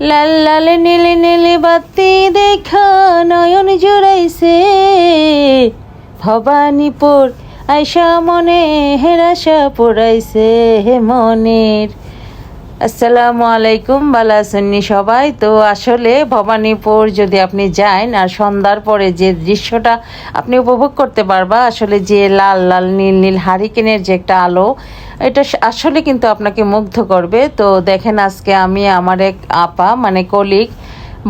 লাল লাল নীলে নীলে বাতি দেখা নয়ন জুড়াইছে। ভবানীপুর আয়সা মনে হেরাশা পড়াইছে হে মনের আসসালামু আলাইকুম, বালা সুন্নি সবাই। তো আসলে ভবানীপুর যদি আপনি যান আর সন্ধ্যার পরে যে দৃশ্যটা আপনি উপভোগ করতে পারবা, আসলে যে লাল লাল, নীল নীল হারিকেনের যে একটা আলো, এটা আসলে কিন্তু আপনাকে মুগ্ধ করবে। তো দেখেন আজকে আমি, আমার এক আপা মানে কলিগ,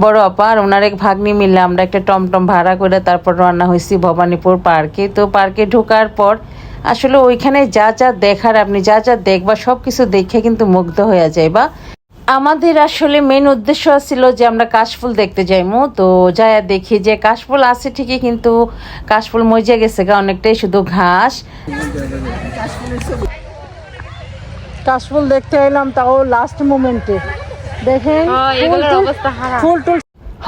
বড় আপা, আর ওনার এক ভাগ্নি মিলে আমরা একটা টমটম ভাড়া করে তারপর রান্না হয়েছি ভবানীপুর পার্কে। তো পার্কে ঢোকার পর আসলে ওইখানে যা যা দেখার আপনি যা যা দেখবা সব কিছু দেখে কিন্তু মুগ্ধ হয়ে যাইবা। আমাদের আসলে মেন উদ্দেশ্য ছিল যে আমরা কাশফুল দেখতে যাইমু। তো যাই দেখি যে কাশফুল আছে ঠিকই কিন্তু কাশফুল মজে গেছে গা অনেকটাই শুধু ঘাস। কাশফুল দেখতে এলাম তাও লাস্ট মোমেন্টে দেখেন ফুল টুল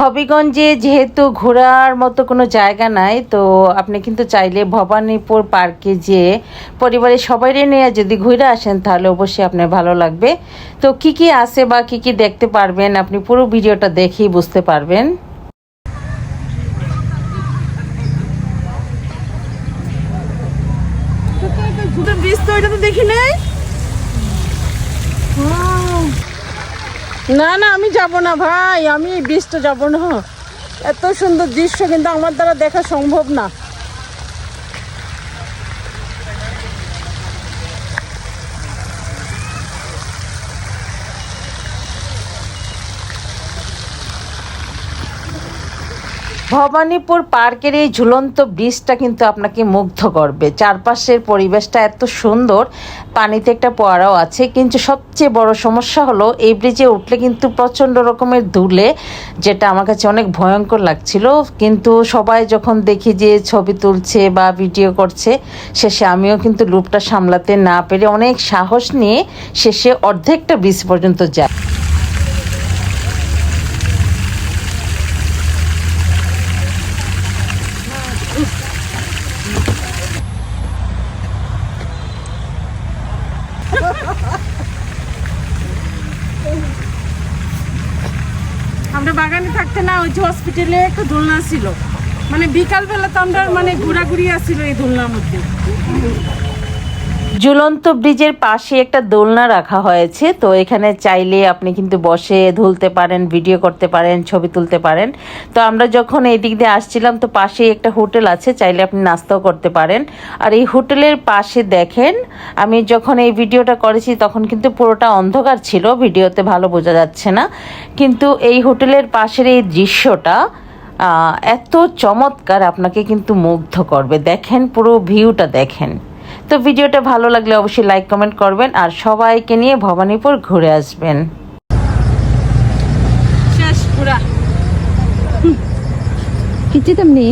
হবিগঞ্জে যেহেতু ঘোরার মতো কোনো জায়গা নাই, তো আপনি কিন্তু চাইলে ভবানীপুর পার্কে যেয়ে পরিবারের সবাইরে নিয়ে যদি ঘুরে আসেন, তাহলে অবশ্যই আপনার ভালো লাগবে। তো কি কি আছে বা কি কি দেখতে পারবেন, আপনি পুরো ভিডিওটা দেখেই বুঝতে পারবেন। দেখি নাই। না না, আমি যাব না ভাই, আমি ব্রিজটা যাব না এত সুন্দর দৃশ্য কিন্তু আমার দ্বারা দেখা সম্ভব না। ভবানীপুর পার্কের এই ঝুলন্ত ব্রিজটা কিন্তু আপনাকে মুগ্ধ করবে। চারপাশের পরিবেশটা এত সুন্দর, পানিতে একটা পোয়ারাও আছে। কিন্তু সবচেয়ে বড় সমস্যা হলো, এই ব্রিজে উঠলে কিন্তু প্রচণ্ড রকমের ধুলে, যেটা আমার কাছে অনেক ভয়ঙ্কর লাগছিল। কিন্তু সবাই যখন দেখি যে ছবি তুলছে বা ভিডিও করছে, শেষে আমিও কিন্তু লুপটা সামলাতে না পেরে অনেক সাহস নিয়ে শেষে অর্ধেকটা ব্রিজ পর্যন্ত যাই। আমরা বাগানে থাকতে না, ওই যে হসপিটালে একটা দোলনা ছিল। মানে বিকালবেলা তো আমরা মানে ঘোরাঘুরি আসছিল এই দোলনার মধ্যে। ঝুলন্ত ব্রিজের পাশে একটা দোলনা রাখা হয়েছে। তো এখানে চাইলে আপনি কিন্তু বসে ধুলতে পারেন, ভিডিও করতে পারেন, ছবি তুলতে পারেন। তো আমরা যখন এই দিক দিয়ে আসছিলাম, তো পাশেই একটা হোটেল আছে, চাইলে আপনি নাস্তাও করতে পারেন। আর এই হোটেলের পাশে দেখেন, আমি যখন এই ভিডিওটা করেছি, তখন কিন্তু পুরোটা অন্ধকার ছিল, ভিডিওতে ভালো বোঝা যাচ্ছে না। কিন্তু এই হোটেলের পাশের এই দৃশ্যটা এত চমৎকার, আপনাকে কিন্তু মুগ্ধ করবে। দেখেন পুরো ভিউটা, দেখেন। তো ভিডিওটা ভালো লাগলে অবশ্যই লাইক কমেন্ট করবেন আর সবাইকে নিয়ে ভবানীপুর ঘুরে আসবেন। কিছু তেমনি।